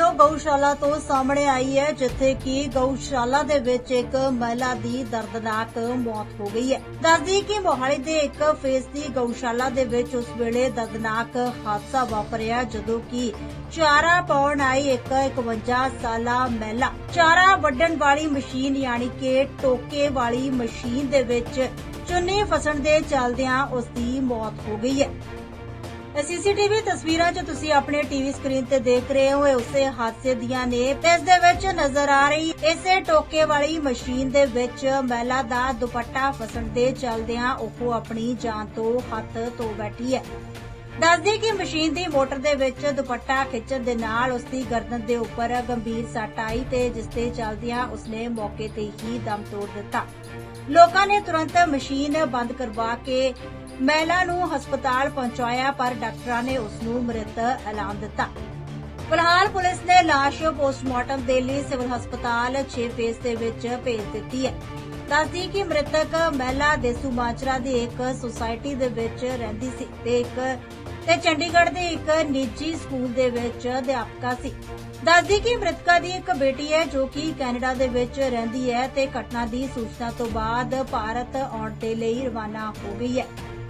Video ਗਊਸ਼ਾਲਾ ਤੋਂ ਸਾਹਮਣੇ ਆਈ ਹੈ, ਜਿੱਥੇ ਕਿ ਗਊਸ਼ਾਲਾ ਦੇ ਵਿੱਚ ਇੱਕ ਮਹਿਲਾ ਦੀ ਦਰਦਨਾਕ ਮੌਤ ਹੋ ਗਈ ਹੈ। ਦੱਸਦੀ ਕਿ ਮੋਹਾਲੀ ਦੇ ਇੱਕ ਫੇਸ ਦੀ ਗਊਸ਼ਾਲਾ ਦੇ ਵਿੱਚ ਉਸ ਵੇਲੇ ਦਰਦਨਾਕ ਹਾਦਸਾ ਵਾਪਰਿਆ, ਜਦੋਂ ਕਿ ਚਾਰਾ ਪਾਉਣ ਆਈ ਇੱਕ 51 ਸਾਲਾ ਮਹਿਲਾ। ਚਾਰਾ ਵੱਢਣ ਵਾਲੀ ਮਸ਼ੀਨ ਯਾਨੀ ਕਿ ਟੋਕੇ ਵਾਲੀ ਮਸ਼ੀਨ ਦੇ ਵਿੱਚ ਚੁੰਨੀ ਫਸਣ ਦੇ ਚੱਲਦਿਆਂ ਉਸ ਦੀ ਮੌਤ ਹੋ ਗਈ ਹੈ। ਸੀਸੀਟੀਵੀ ਤਸਵੀਰਾਂ 'ਚ ਤੁਸੀਂ ਆਪਣੇ ਟੀਵੀ ਸਕਰੀਨ ਤੇ ਦੇਖ ਰਹੇ ਹੋ ਉਸੇ ਹਾਦਸੇ ਦੀਆਂ ਨੇ। ਇਸ ਦੇ ਵਿੱਚ ਨਜ਼ਰ ਆ ਰਹੀ ਇਸੇ ਟੋਕੇ ਵਾਲੀ ਮਸ਼ੀਨ ਦੇ ਵਿੱਚ ਮਹਿਲਾ ਦਾ ਦੁਪੱਟਾ ਫਸਣ ਦੇ ਚਲਦਿਆਂ ਉਹ ਆਪਣੀ ਜਾਨ ਤੋਂ ਹੱਥ ਧੋ ਬੈਠੀ ਹੈ। ਦੱਸਦੀ ਕਿ ਮਸ਼ੀਨ ਦੀ ਮੋਟਰ ਦੇ ਵਿੱਚ ਦੁਪੱਟਾ ਖਿੱਚਣ ਦੇ ਨਾਲ ਉਸ ਦੀ ਗਰਦਨ ਦੇ ਉੱਪਰ ਗੰਭੀਰ ਸੱਟ ਆਈ ਤੇ ਜਿਸ ਦੇ ਚਲਦਿਆਂ ਉਸਨੇ ਮੌਕੇ ਤੇ ਹੀ ਦਮ ਤੋੜ ਦਿੱਤਾ। ਲੋਕਾਂ ਨੇ ਤੁਰੰਤ ਮਸ਼ੀਨ ਬੰਦ ਕਰਵਾ ਕੇ ਮਹਿਲਾ ਨੂੰ ਹਸਪਤਾਲ ਪਹੁੰਚਾਇਆ, ਪਰ ਡਾਕਟਰਾਂ ਨੇ ਉਸ ਨੂੰ ਮ੍ਰਿਤ ਐਲਾਨ ਦਿੱਤਾ। ਫਿਲਹਾਲ ਪੁਲਿਸ ਨੇ ਲਾਸ਼ ਪੋਸਟਮਾਰਟਮ ਦੇ ਲਈ ਸਿਵਲ ਹਸਪਤਾਲ 6 ਫੇਸ ਦੇ ਵਿੱਚ ਭੇਜ ਦਿੱਤੀ ਹੈ। ਦੱਸਦੀ ਕਿ ਮ੍ਰਿਤਕ ਮਹਿਲਾ ਦੇਸੂ ਮਾਜਰਾ ਦੀ ਇੱਕ ਸੁਸਾਇਟੀ ਦੇ ਵਿੱਚ ਰਹਿੰਦੀ ਸੀ ਤੇ ਇੱਕ ਤੇ ਚੰਡੀਗੜ੍ਹ ਦੇ ਇੱਕ ਨਿੱਜੀ ਸਕੂਲ ਦੇ ਵਿੱਚ ਅਧਿਆਪਕਾ ਸੀ। ਦੱਸਦੀ ਕਿ ਮ੍ਰਿਤਕਾ ਦੀ ਇੱਕ ਬੇਟੀ ਹੈ ਜੋ ਕਿ ਕੈਨੇਡਾ ਦੇ ਵਿੱਚ ਰਹਿੰਦੀ ਹੈ ਤੇ ਘਟਨਾ ਦੀ ਸੂਚਨਾ ਤੋਂ ਬਾਅਦ ਭਾਰਤ ਆਉਣ ਦੇ ਲਈ ਰਵਾਨਾ ਹੋ ਗਈ ਹੈ।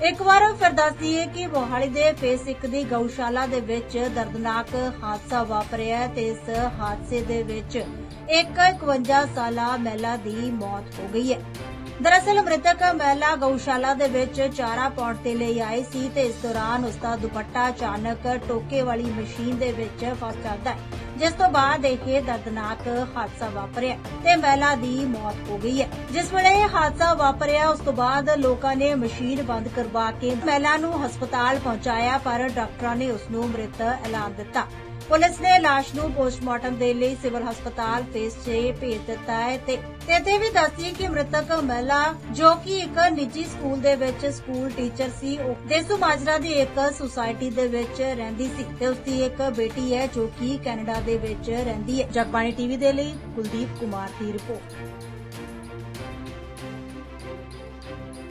ਇੱਕ ਵਾਰ ਫਿਰ ਦੱਸਦੀ ਹੈ ਕਿ ਮੋਹਾਲੀ ਦੇ ਫੇਸ 1 ਦੀ ਗਊਸ਼ਾਲਾ ਦੇ ਵਿੱਚ ਦਰਦਨਾਕ ਹਾਦਸਾ ਵਾਪਰਿਆ ਤੇ ਇਸ ਹਾਦਸੇ ਦੇ ਵਿੱਚ ਇੱਕ 51 ਸਾਲਾ ਮਹਿਲਾ ਦੀ ਮੌਤ ਹੋ ਗਈ ਹੈ। ਦਰਅਸਲ ਮ੍ਰਿਤਕ ਮਹਿਲਾ ਗਊਸ਼ਾਲਾ ਦੇ ਵਿੱਚ ਚਾਰਾ ਪਾਉਣ ਤੇ ਲਈ ਆਈ ਸੀ ਤੇ ਇਸ ਦੌਰਾਨ ਉਸ ਦਾ ਦੁਪੱਟਾ ਅਚਾਨਕ ਟੋਕੇ ਵਾਲੀ ਮਸ਼ੀਨ ਦੇ ਵਿੱਚ ਫਸ ਜਾਂਦਾ ਹੈ। ਜਿਸ ਤੋਂ ਬਾਅਦ ਇਹ ਦਰਦਨਾਕ ਹਾਦਸਾ ਵਾਪਰਿਆ ਤੇ ਮਹਿਲਾ ਦੀ ਮੌਤ ਹੋ ਗਈ ਹੈ। ਜਿਸ ਵੇਲੇ ਇਹ ਹਾਦਸਾ ਵਾਪਰਿਆ, ਉਸ ਤੋਂ ਬਾਅਦ ਲੋਕਾਂ ਨੇ ਮਸ਼ੀਨ ਬੰਦ ਕਰਵਾ ਕੇ ਮਹਿਲਾ ਨੂੰ ਹਸਪਤਾਲ ਪਹੁੰਚਾਇਆ, ਪਰ ਡਾਕਟਰਾਂ ਨੇ ਉਸ ਨੂੰ ਮ੍ਰਿਤ ਐਲਾਨ ਦਿੱਤਾ। ਪੁਲਿਸ ਨੇ ਲਾਸ਼ ਨੂੰ ਪੋਸਟਮਾਰਟਮ ਦੇ ਲਈ ਸਿਵਲ ਹਸਪਤਾਲ ਫੇਸ 6 ਭੇਜ ਦਿੱਤਾ ਹੈ ਤੇ ਇੱਥੇ ਵੀ ਦੱਸਦੀ ਕਿ ਮ੍ਰਿਤਕ ਮਹਿਲਾ, ਜੋ ਕਿ ਇੱਕ ਨਿੱਜੀ ਸਕੂਲ ਦੇ ਵਿੱਚ ਸਕੂਲ ਟੀਚਰ ਸੀ, ਉਹ ਦੇਸੂ ਮਾਜਰਾ ਦੀ ਇੱਕ ਸੁਸਾਇਟੀ ਦੇ ਵਿੱਚ ਰਹਿੰਦੀ ਸੀ ਤੇ ਉਸ ਦੀ ਇੱਕ ਬੇਟੀ ਹੈ, ਜੋ ਕਿ ਕੈਨੇਡਾ ਦੇ ਵਿੱਚ ਰਹਿੰਦੀ ਹੈ। ਜਗਬਾਣੀ ਟੀਵੀ ਦੇ ਲਈ ਕੁਲਦੀਪ ਕੁਮਾਰ ਦੀ ਰਿਪੋਰਟ।